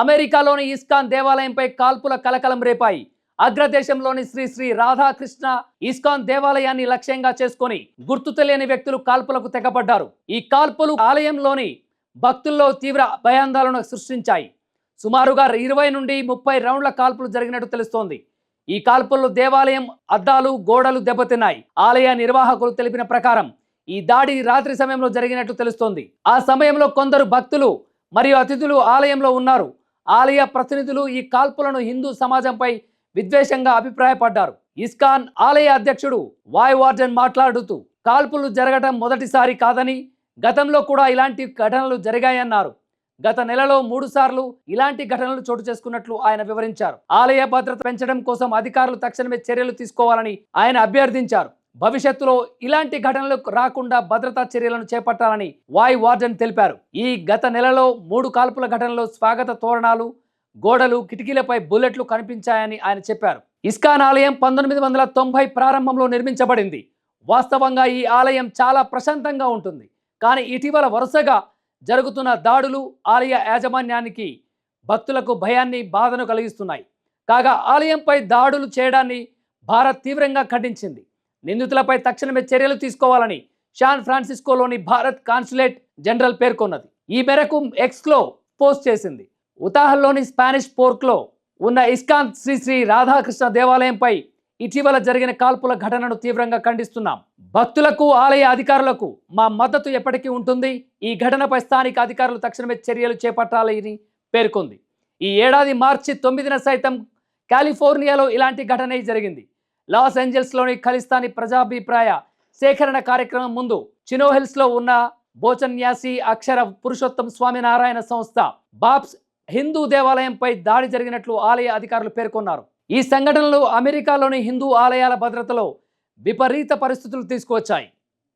అమెరికాలోని ఇస్కాన్ దేవాలయంపై కాల్పుల కలకలం రేపాయి. అగ్రదేశంలోని శ్రీ శ్రీ రాధాకృష్ణ ఇస్కాన్ దేవాలయాన్ని లక్ష్యంగా చేసుకొని గుర్తు తెలియని వ్యక్తులు కాల్పులకు తెగబడ్డారు ఈ కాల్పులు ఆలయంలోని భక్తుల్లో తీవ్ర భయాందోళన సృష్టించాయి. సుమారుగా ఇరవై నుండి ముప్పై రౌండ్ల కాల్పులు జరిగినట్టు తెలుస్తోంది. ఈ కాల్పుల్లో దేవాలయం అద్దాలు గోడలు దెబ్బతిన్నాయి. ఆలయ నిర్వాహకులు తెలిపిన ప్రకారం ఈ దాడి రాత్రి సమయంలో జరిగినట్టు తెలుస్తోంది. ఆ సమయంలో కొందరు భక్తులు మరియు అతిథులు ఆలయంలో ఉన్నారు. ఆలయ ప్రతినిధులు ఈ కాల్పులను హిందూ సమాజంపై విద్వేషంగా అభిప్రాయపడ్డారు. ఇస్కాన్ ఆలయ అధ్యక్షుడు వాయువార్జన్ మాట్లాడుతూ కాల్పులు జరగడం మొదటిసారి కాదని గతంలో కూడా ఇలాంటి ఘటనలు జరిగాయన్నారు. గత నెలలో మూడుసార్లు ఇలాంటి ఘటనలు చోటు చేసుకున్నట్లు ఆయన వివరించారు. ఆలయ భద్రత పెంచడం కోసం అధికారులు తక్షణమే చర్యలు తీసుకోవాలని ఆయన అభ్యర్థించారు. భవిష్యత్తులో ఇలాంటి ఘటనలు రాకుండా భద్రతా చర్యలను చేపట్టాలని వాయ్ వార్డెన్ తెలిపారు. ఈ గత నెలలో మూడు కాల్పుల ఘటనలో స్వాగత తోరణాలు గోడలు కిటికీలపై బుల్లెట్లు కనిపించాయని ఆయన చెప్పారు. ఇస్కాన్ ఆలయం పంతొమ్మిది వందల తొంభై ప్రారంభంలో నిర్మించబడింది. వాస్తవంగా ఈ ఆలయం చాలా ప్రశాంతంగా ఉంటుంది. కానీ ఇటీవల వరుసగా జరుగుతున్న దాడులు ఆలయ యాజమాన్యానికి భక్తులకు భయాన్ని బాధను కలిగిస్తున్నాయి. కాగా ఆలయంపై దాడులు చేయడాన్ని భారత్ తీవ్రంగా ఖండించింది. నిందితులపై తక్షణమే చర్యలు తీసుకోవాలని శాన్ ఫ్రాన్సిస్కోలోని భారత్ కాన్సులేట్ జనరల్ పేర్కొన్నది. ఈ మేరకు ఎక్స్లో పోస్ట్ చేసింది. ఉతాహల్లోని స్పానిష్ పోర్క్లో ఉన్న ఇస్కాన్ శ్రీ శ్రీ రాధాకృష్ణ దేవాలయంపై ఇటీవల జరిగిన కాల్పుల ఘటనను తీవ్రంగా ఖండిస్తున్నాం. భక్తులకు ఆలయ అధికారులకు మా మద్దతు ఎప్పటికీ ఉంటుంది. ఈ ఘటనపై స్థానిక అధికారులు తక్షణమే చర్యలు చేపట్టాలని పేర్కొంది. ఈ ఏడాది మార్చి తొమ్మిదిన సైతం కాలిఫోర్నియాలో ఇలాంటి ఘటన జరిగింది. లాస్ ఏంజల్స్లోని ఖలిస్తానీ ప్రజాభిప్రాయ సేకరణ కార్యక్రమం ముందు చినోహిల్స్లో ఉన్న బోచన్యాసి అక్షర పురుషోత్తం స్వామినారాయణ సంస్థ బాబ్స్ హిందూ దేవాలయంపై దాడి జరిగినట్లు ఆలయ అధికారులు పేర్కొన్నారు. ఈ సంఘటనలు అమెరికాలోని హిందూ ఆలయాల భద్రతలో విపరీత పరిస్థితులు తీసుకువచ్చాయి.